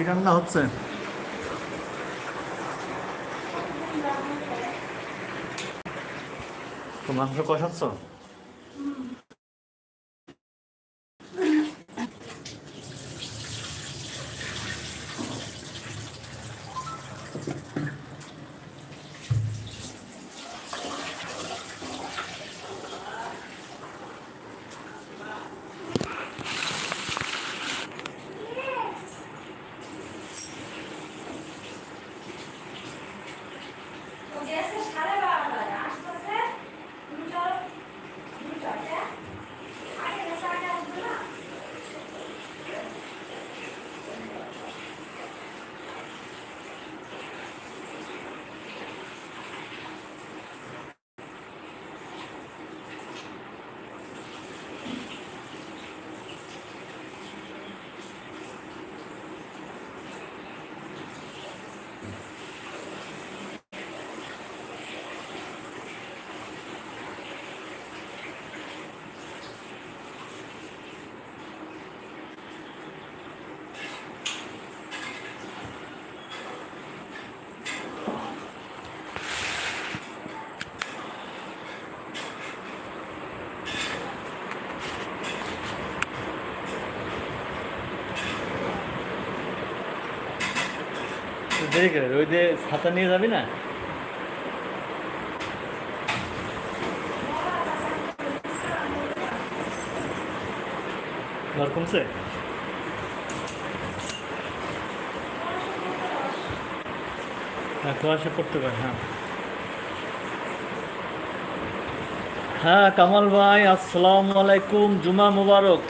কি রান্না হচ্ছে? তো মাংস কষাচ্ছ? দেরি করে, ওই যে ছাতা নিয়ে যাবি না? কমছে? হ্যাঁ কুয়াশা পড়তে পারে হ্যাঁ। হ্যাঁ কামাল ভাই, আসসালামু আলাইকুম জুমা মুবারক।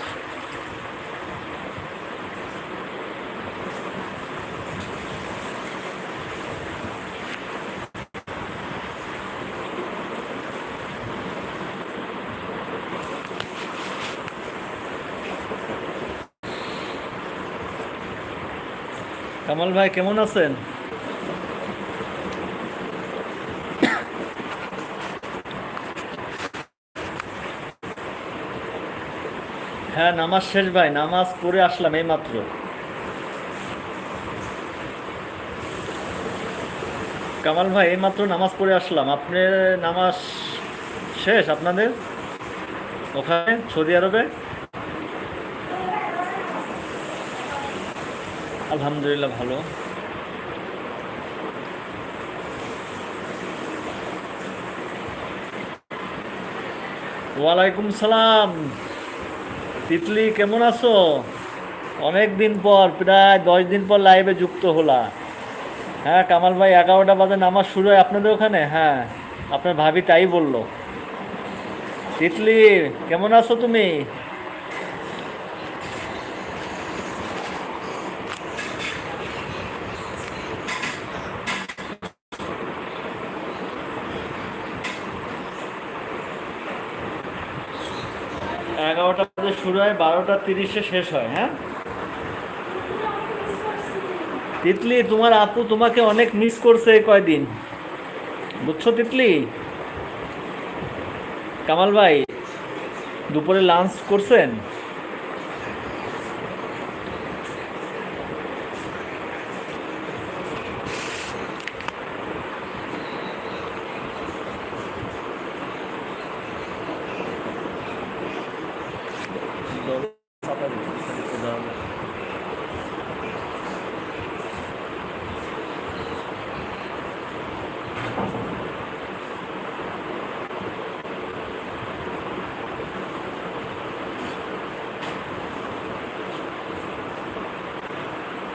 কামাল ভাই, কেমন আছেন? হ্যাঁ নামাজ শেষ ভাই, নামাজ পড়ে আসলাম এই মাত্র কামাল ভাই এই মাত্র নামাজ পড়ে আসলাম। আপনি নামাজ শেষ আপনাদের? ওখানে, সৌদি আরবে? আলহামদুলিল্লাহ ভালো। ওয়ালাইকুম সালাম। তিতলি, কেমন আছো? অনেক দিন পর, প্রায় দশ দিন পর লাইভে যুক্ত হলা। হ্যাঁ কামাল ভাই, এগারোটা বাজে নামাজ শুরু হয় আপনাদের ওখানে? হ্যাঁ আপনার ভাবি তাই বলল। তিতলি, কেমন আছো তুমি এগারোটা বাজে শুরু হয় বারোটা তিরিশে, শেষ হয় হ্যাঁ? তিতলি, তোমার আপু তোমাকে অনেক মিস করছে কয়দিন। বুঝছ তিতলি? কামাল ভাই, দুপুরে লাঞ্চ করছেন?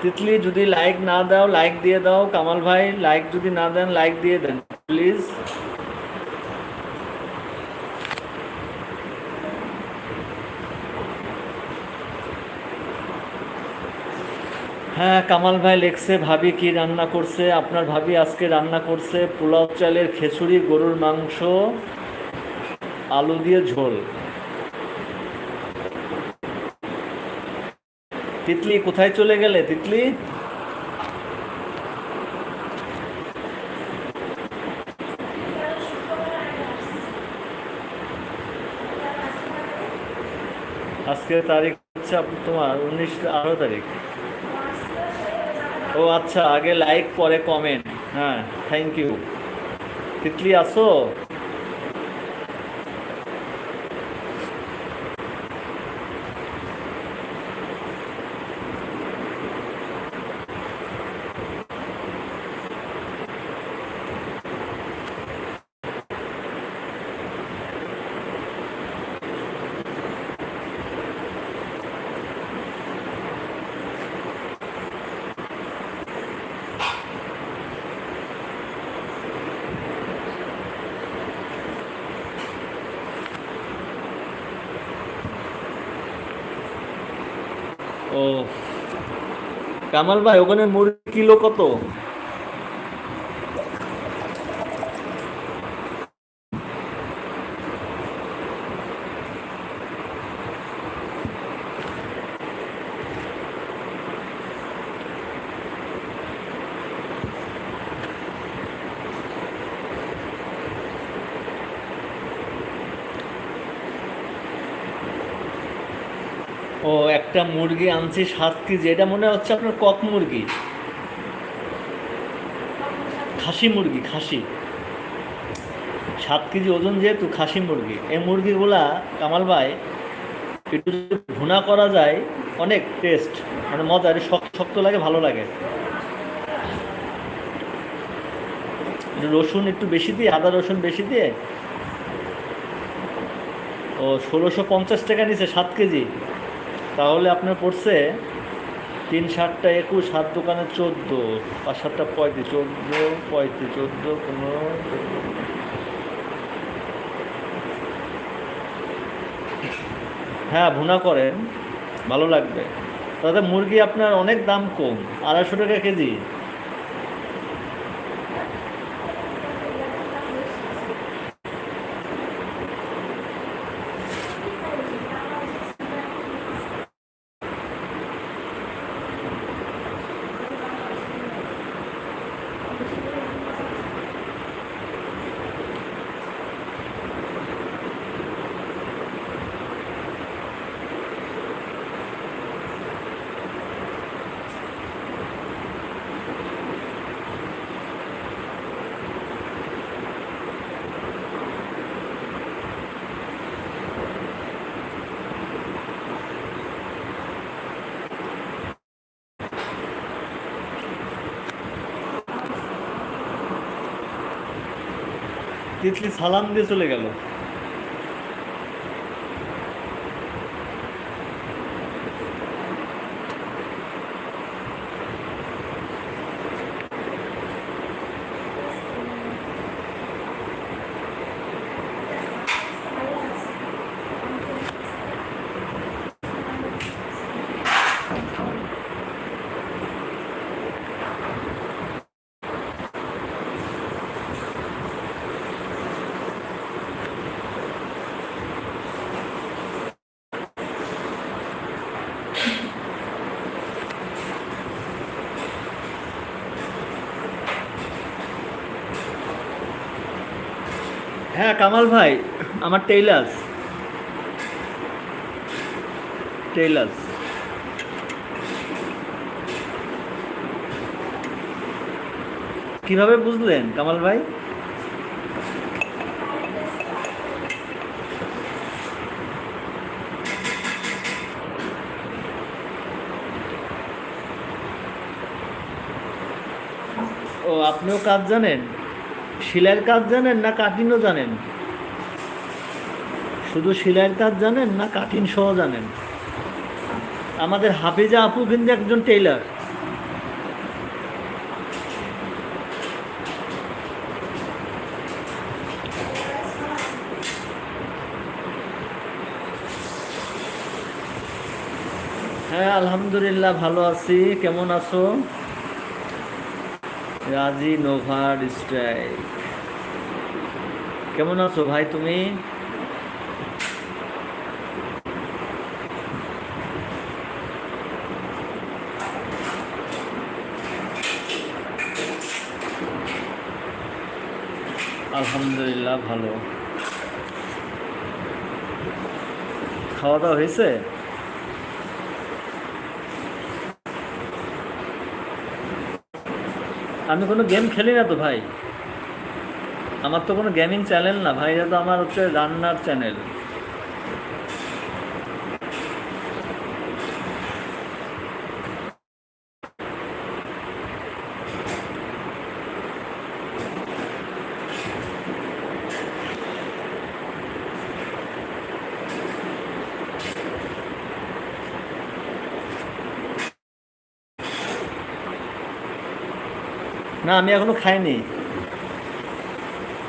তিতলি যদি লাইক না দাও লাইক দিয়ে দাও। কামাল ভাই লাইক যদি না দেন লাইক দিয়ে দেন প্লিজ হ্যাঁ কামাল ভাই লেখছে, ভাবি কি রান্না করছে? আপনার ভাবি আজকে রান্না করছে পোলাও চালের খিচুড়ি, গরুর মাংস, আলু দিয়ে ঝোল। তিতলি কোথায় চলে গেলে, তিতলি? আজকের তারিখ হচ্ছে তোমার উনিশ আঠারো তারিখ। ও আচ্ছা আগে লাইক পরে কমেন্ট হ্যাঁ থ্যাংক ইউ তিতলি, আসো ও কামাল ভাই ওখানে মুরগি কিলো কত ও একটা মুরগি আনছি সাত কেজি এটা মনে হচ্ছে আপনার কক মুরগি। খাসি মুরগি, খাসি। সাত কেজি ওজন যেহেতু খাসি মুরগি। এই মুরগিগুলা, কামাল ভাই, একটু ভুনা করা যায়, অনেক টেস্ট মানে মজা এটা শক্ত শক্ত লাগে, ভালো লাগে। রসুন একটু বেশি দিয়ে, আদা রসুন বেশি দিয়ে। ও, ষোলোশো পঞ্চাশ টাকা নিছে সাত কেজি। তাহলে আপনার পড়ছে তিন সাতটা একুশ সাত দোকানে চোদ্দ, পাঁচ সাতটা পঁয়ত্রিশ, চোদ্দ পঁয়ত্রিশ, চোদ্দ, পনেরো হ্যাঁ ভুনা করেন, ভালো লাগবে। তাতে মুরগি আপনার অনেক দাম কম, আড়াইশো টাকা কেজি। তিতলি সালাম দিয়ে চলে গেল। কামাল ভাই আমার টেইলার্স টেইলার্স কীভাবে বুঝলেন কামাল ভাই? ও আপনিও কাজ জানেন? সেলাইয়ের কাজ জানেন না কাটিংও জানেন? শুধু সেলাইয়ের কাজ জানেন না কাটিং সহ জানেন? আমাদের হাফিজা আপু কিন্তু একজন টেইলার। হ্যাঁ আলহামদুলিল্লাহ ভালো আছি। কেমন আছো? রাজি নোভার স্ট্রাইক। কেমন আছো ভাই তুমি? আলহামদুলিল্লাহ, ভালো। খাওয়া দাওয়া হয়েছে? আমি কোনো গেম খেলি না তো ভাই। আমার তো কোনো গেমিং চ্যানেল না, ভাই তো আমার হচ্ছে রান্নার চ্যানেল না, আমি এখনও খাইনি।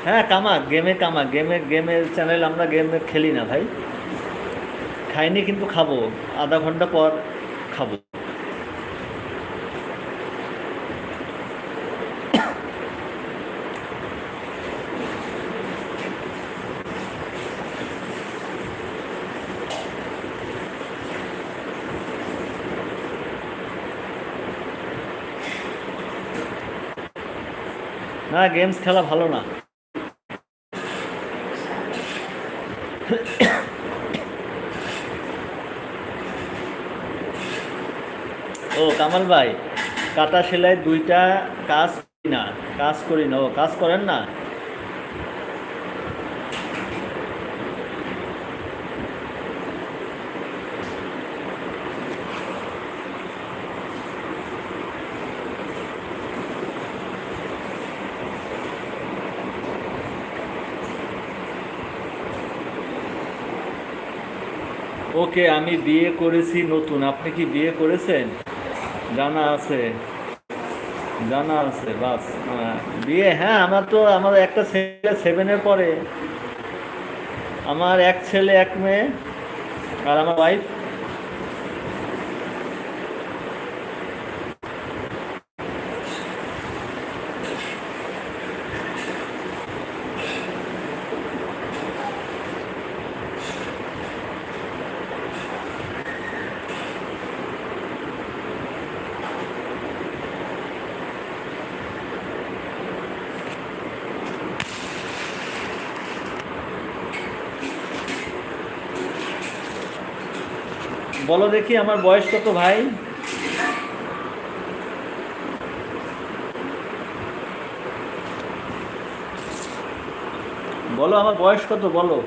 হ্যাঁ কামা গেমে কামা গেমে গেমের চ্যানেল আমরা গেমে খেলি না ভাই। খাইনি কিন্তু খাব, আধা ঘণ্টা পর খাব। না গেমস খেলা ভালো না। ও কামাল ভাই কাটা সেলাই দুইটা কাজ না, কাজ করি না। ও, কাজ করেন না? ওকে, আমি বিয়ে করেছি নতুন। আপনি কি বিয়ে করেছেন? জানা আছে। জানা আছে, বাস। বিয়ে হ্যাঁ আমার তো, আমার একটা ছেলে সেভেনের পরে। আমার এক ছেলে, এক মেয়ে, আর আমার ওয়াইফ বলো দেখি আমার বয়স কত ভাই? বলো আমার বয়স কত, বলো।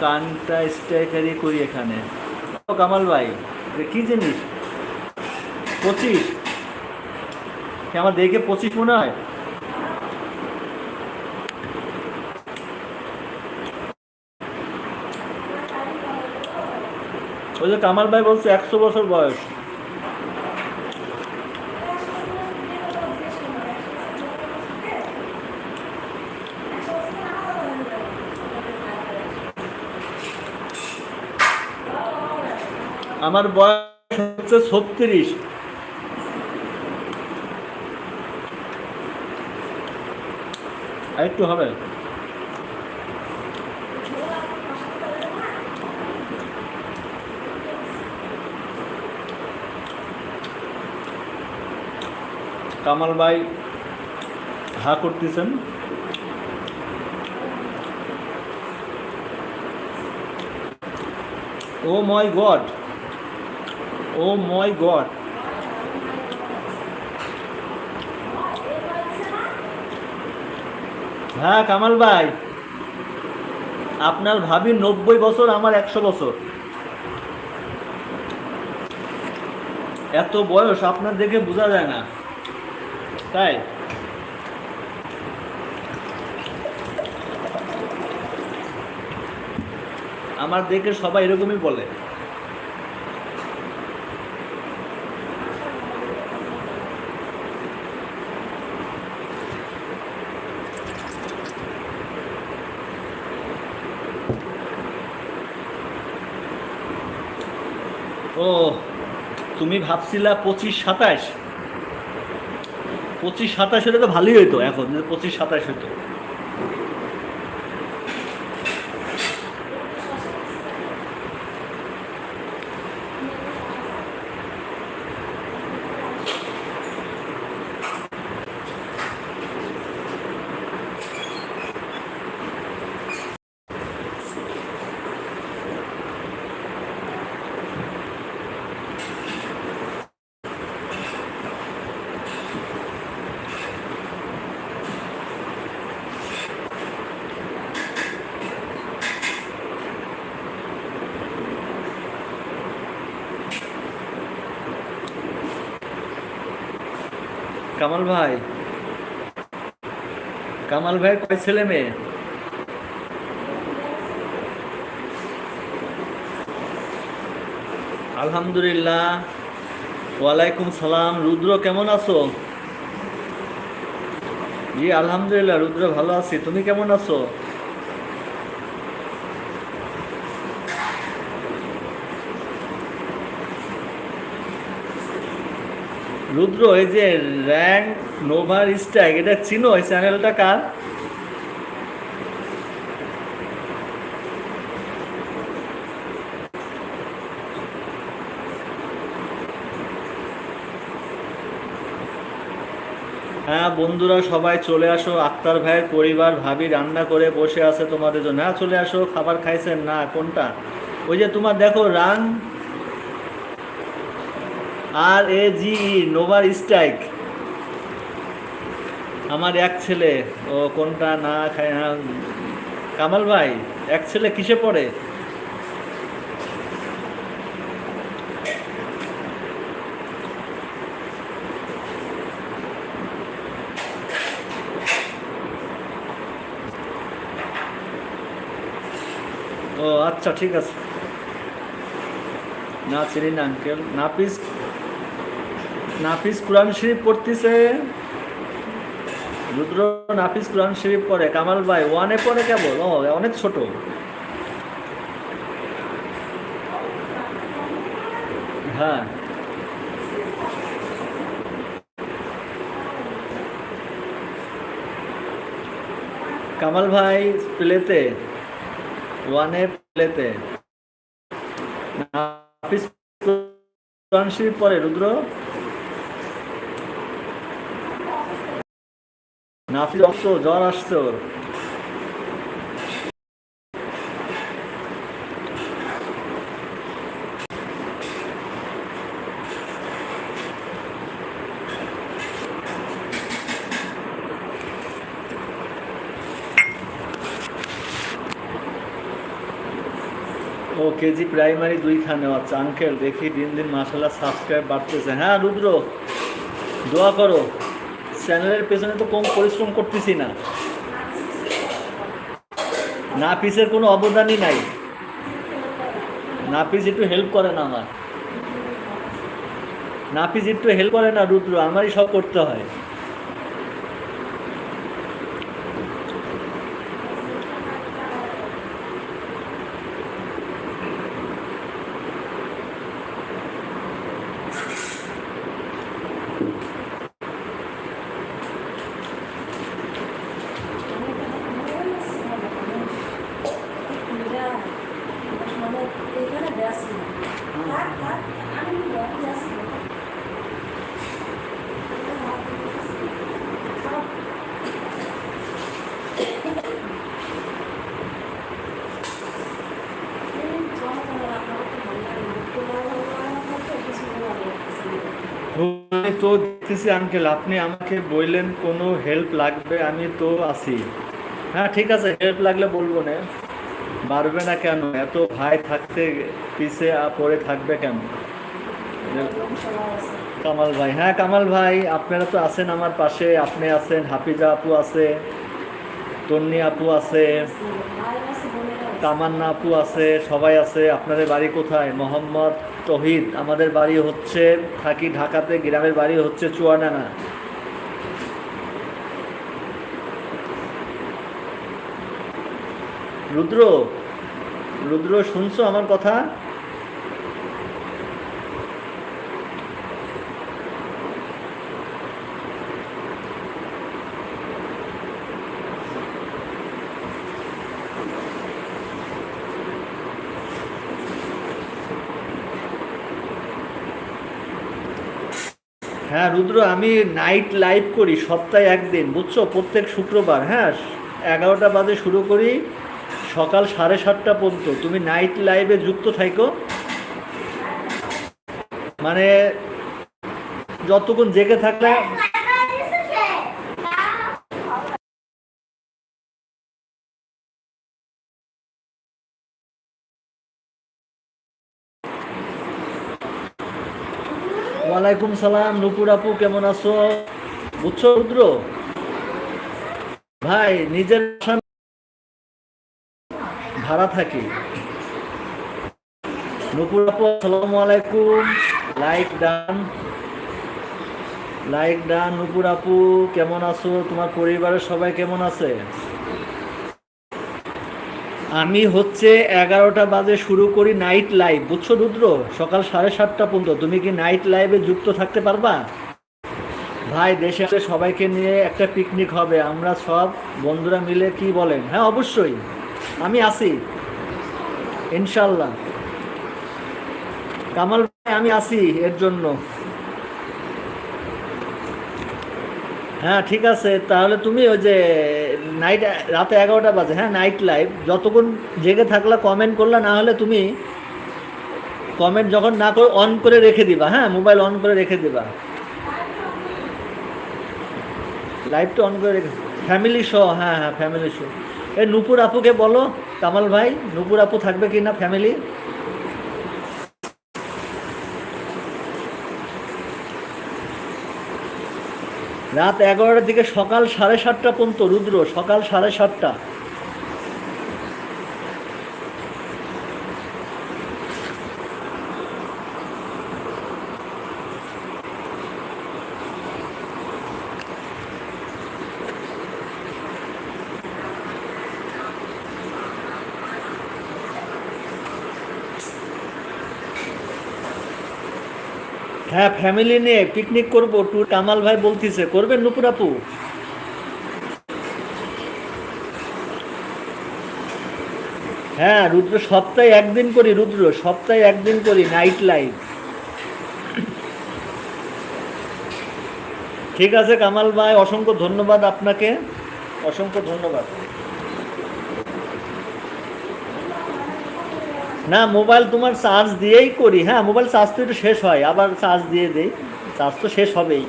কানটা স্ট্রাইকারি করি এখানে। কামাল ভাই কি জিনিস? পঁচিশ। আমার দেখে পঁচিশ মনে হয়? ওই যে কামাল ভাই বলছে একশো বছর বয়স। আমার বয়স হচ্ছে ছত্রিশ। একটু হবে। কামাল ভাই হা করতেছেন। Oh my god. Oh my god. হ্যাঁ কামাল ভাই। আপনার ভাবি নব্বই বছর, আমার একশো বছর। এত বয়স, আপনার দেখে বোঝা যায় না। তাই? আমার দেখে সবাই এরকমই বলে। ও তুমি ভাবছিলা পঁচিশ সাতাশ? পঁচিশ সাতাশ হলে তো ভালোই হতো এখন পঁচিশ সাতাশ হতো কামাল ভাই। কামাল ভাই কয় ছেলে মেয়ে? আলহামদুলিল্লাহ। ওয়ালাইকুম সালাম। রুদ্র, কেমন আছো? জি, আলহামদুলিল্লাহ, রুদ্র ভালো আছি। তুমি কেমন আছো? রুদ্র, এই যে র্যাঙ্ক নোভার স্ট্রাইক, এটা চিনো, এই চ্যানেলটা কার? হ্যাঁ বন্ধুরা, সবাই চলে আসো। আক্তার ভাইয়ের পরিবার, ভাবি রান্না করে বসে আছে তোমাদের জন্য। হ্যাঁ চলে আসো, খাবার খাইছেন? না, কোনটা? ওই যে তোমার, দেখো, রান আর এ জি নোভার স্ট্রাইক আমার এক ছেলে ও কোনটা না খায় হ্যাঁ, কামাল ভাই এক ছেলে কিসে পড়ে? ও আচ্ছা ঠিক আছে। না চিনি না আঙ্কেল। নাপিস নাফিস কোরআন শরীফ পড়তেছে। রুদ্র নাফিস কোরআন শরীফ পড়ে, কামাল ভাই ওয়ানে পড়ে কেবল? ও, অনেক ছোট। হ্যাঁ। কামাল ভাই প্লেতে ওয়ানে প্লেতে নাফিস কোরআন শরীফ পড়ে, রুদ্র। নাফিস অস্ত জ্বর ওর। ও কেজি প্রাইমারি দুইখানে আচ্ছা আঙ্কেল দেখি দিন দিন মাসাল্লাহ সাবস্ক্রাইব বাড়তেছে। হ্যাঁ রুদ্র, দোয়া করো। চ্যানেলের পেছনে তো কম পরিশ্রম করতেছি না। নাফিসের কোনো অবদানই নাই। নাফিস একটু হেল্প করে না আমার নাফিস একটু হেল্প করে না, রুদ্র। আমারই সব করতে হয়। তো দেখতেছি আঙ্কেল আপনি আমাকে বললেন কোনো হেল্প লাগবে, আমি তো আছি। হ্যাঁ ঠিক আছে হেল্প লাগলে বলব না। পারবে না কেন? এত ভাই থাকতে, পিছে পড়ে থাকবে কেন? কামাল ভাই হ্যাঁ কামাল ভাই, আপনারা তো আছেন আমার পাশে, আপনি আছেন, হাফিজা আপু আছে, তন্নি আপু আছে, তামান্না আপু আছে, সবাই আছে, আপনাদের বাড়ি কোথায়? মোহাম্মদ তহিদ, আমাদের বাড়ি হচ্ছে, থাকি ঢাকাতে, গ্রামের বাড়ি হচ্ছে চুয়াডাঙ্গা। রুদ্র রুদ্র, শুনছো আমার কথা? হ্যাঁ রুদ্র, আমি নাইট লাইভ করি, সপ্তাহে একদিন, বুঝছ? প্রত্যেক শুক্রবার হ্যাঁ? এগারোটা বাজে শুরু করি, সকাল সাড়ে সাতটা পর্যন্ত। তুমি নাইট লাইভে যুক্ত থাকো মানে যতক্ষণ জেগে থাকলে ওয়ালাইকুম সালাম, নুপুর আপু, কেমন আছো? বুঝছ রুদ্র? ভাই, নিজের ভাড়া থাকি। নুপুর আপু, আসসালামু আলাইকুম। Like done. লাইক ডান, নুপুর আপু, কেমন আছো? তোমার পরিবারের সবাই কেমন আছে? আমি হচ্ছে এগারোটা বাজে শুরু করি নাইট লাইভ বুঝছ রুদ্র? সকাল সাড়ে সাতটা পর্যন্ত। তুমি কি নাইট লাইভে যুক্ত থাকতে পারবা? ভাই, দেশে আসলে সবাইকে নিয়ে একটা পিকনিক হবে। আমরা সব বন্ধুরা মিলে কি বলেন? হ্যাঁ অবশ্যই। আমি আছি। ইনশাল্লাহ কামাল ভাই, আমি আছি এর জন্য। হ্যাঁ ঠিক আছে। তাহলে তুমি ওই যে নাইট রাতে এগারোটা বাজে হ্যাঁ নাইট লাইভ যতক্ষণ জেগে থাকলা কমেন্ট করলা, না হলে তুমি কমেন্ট যখন না করে অন করে রেখে দিবা হ্যাঁ মোবাইল অন করে রেখে দিবা। লাইভটা অন করে রেখে ফ্যামিলি শো হ্যাঁ হ্যাঁ ফ্যামিলি শো এই নুপুর আপুকে বলো, কামাল ভাই, নুপুর আপু থাকবে কি না ফ্যামিলি রাত এগারোটার দিকে সকাল সাড়ে সাতটা পর্যন্ত রুদ্র সকাল সাড়ে সাতটা। হ্যাঁ ফ্যামিলি নিয়ে পিকনিক করব ট্যুর কামাল ভাই বলতিছে, করবেন নুপুর আপু? হ্যাঁ রুদ্র, সপ্তাহে একদিন করি রুদ্র, সপ্তাহে একদিন করি নাইট লাইভ ঠিক আছে, কামাল ভাই, অসংখ্য ধন্যবাদ আপনাকে। অসংখ্য ধন্যবাদ। না, মোবাইল তোমার চার্জ দিয়েই করি। হ্যাঁ মোবাইল চার্জ তো একটু শেষ হয়, আবার চার্জ দিয়ে দেই। চার্জ তো শেষ হবেই।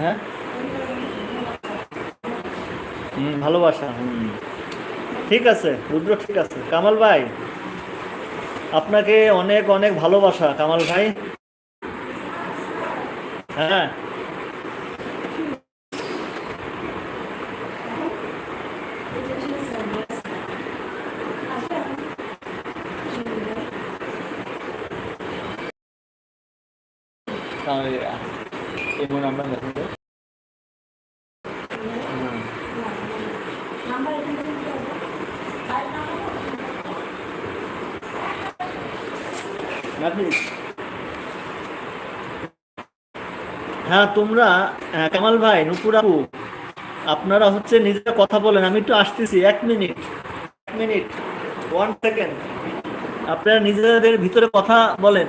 হ্যাঁ? হুম, ভালোবাসা। হুম। ঠিক আছে, রুদ্র, ঠিক আছে। কামাল ভাই, আপনাকে অনেক অনেক ভালোবাসা, কামাল ভাই। হ্যাঁ তাহলে এমন আমরা দেখুন নাম্বার এখান থেকে দিতে হবে। নাফিস হ্যাঁ তোমরা কামাল ভাই, নুপুর আপু, আপনারা হচ্ছে নিজেরা কথা বলেন, আমি একটু আসতেছি, এক মিনিট এক মিনিট ওয়ান সেকেন্ড আপনারা নিজেদের ভিতরে কথা বলেন।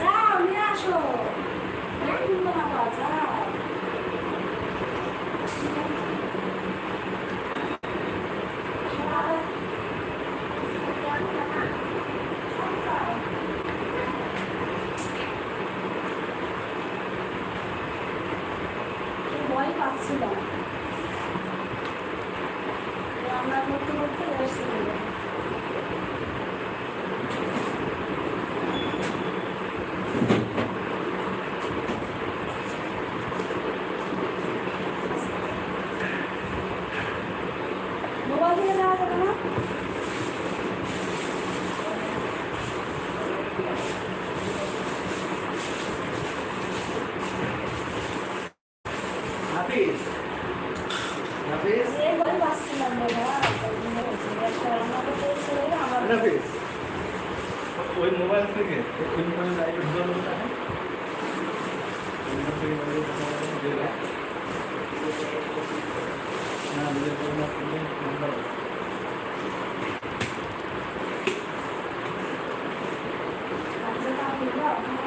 যাও নিয়ে আসো যাও ভয় পাচ্ছিলাম রান্না করতে করতে এসেছিল ওদিকে যাওয়া যাবে না হাফিজ হাফিজ এই বই পাচ্ছিলাম বাবা ওই জন্য বলছি, একটা আমাকে বলছে, আমার হাফিজ ওই মোবাইল থেকে মোবাইল লাইভে ঢুকানো। না দিলে তো না করলে নাম্বার আছে। আমার